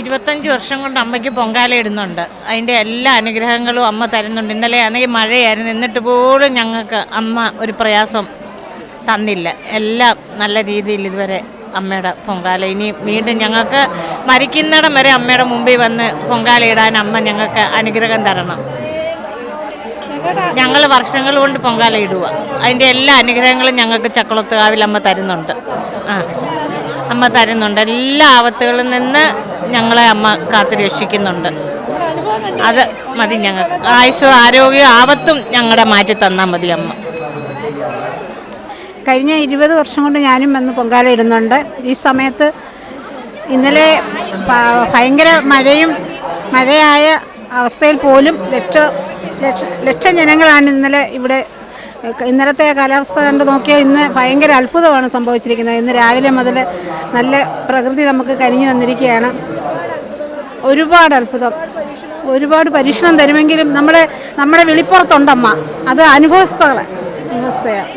ഇരുപത്തഞ്ച് വർഷം കൊണ്ട് അമ്മയ്ക്ക് പൊങ്കാല ഇടുന്നുണ്ട്. അതിന്റെ എല്ലാ അനുഗ്രഹങ്ങളും അമ്മ തരുന്നുണ്ട്. ഇന്നലെ ആണെങ്കിൽ മഴയായിരുന്നു. എന്നിട്ട് പോലും ഞങ്ങൾക്ക് അമ്മ ഒരു പ്രയാസം തന്നില്ല. എല്ലാം നല്ല രീതിയിൽ ഇതുവരെ അമ്മയുടെ പൊങ്കാല. ഇനി വീണ്ടും ഞങ്ങൾക്ക് മരിക്കുന്നിടം വരെ അമ്മയുടെ മുമ്പിൽ വന്ന് പൊങ്കാല ഇടാൻ അമ്മ ഞങ്ങൾക്ക് അനുഗ്രഹം തരണം. ഞങ്ങൾ വർഷങ്ങൾ കൊണ്ട് പൊങ്കാല ഇടുക. അതിന്റെ എല്ലാ അനുഗ്രഹങ്ങളും ഞങ്ങൾക്ക് ചക്കുളത്തുകാവിൽ അമ്മ തരുന്നുണ്ട്. ആ അമ്മ തരുന്നുണ്ട്. എല്ലാ ആപത്തുകളിൽ നിന്ന് ഞങ്ങളെ അമ്മ കാത്തു രക്ഷിക്കുന്നുണ്ട്. അത് മതി ഞങ്ങൾ ആയുസോ ആരോഗ്യവും ആപത്തും ഞങ്ങളുടെ മാറ്റി തന്നാൽ മതി അമ്മ. കഴിഞ്ഞ ഇരുപത് വർഷം കൊണ്ട് ഞാനും വന്ന് പൊങ്കാല ഇടുന്നുണ്ട്. ഈ സമയത്ത് ഇന്നലെ ഭയങ്കര മഴയും മഴയായ അവസ്ഥയിൽ പോലും ലക്ഷ ലക്ഷം ജനങ്ങളാണ് ഇന്നലെ ഇവിടെ ഇന്നലത്തെ കാലാവസ്ഥ കണ്ട് നോക്കിയാൽ ഇന്ന് ഭയങ്കര അത്ഭുതമാണ് സംഭവിച്ചിരിക്കുന്നത്. ഇന്ന് രാവിലെ മുതൽ നല്ല പ്രകൃതി നമുക്ക് കരിഞ്ഞു തന്നിരിക്കുകയാണ്. ഒരുപാട് അത്ഭുതം. ഒരുപാട് പരീക്ഷണം തരുമെങ്കിലും നമ്മുടെ നമ്മുടെ വിളിപ്പുറത്തുണ്ടമ്മ. അത് അനുഭവസ്ഥകളെ അനുഭവസ്ഥയാണ്.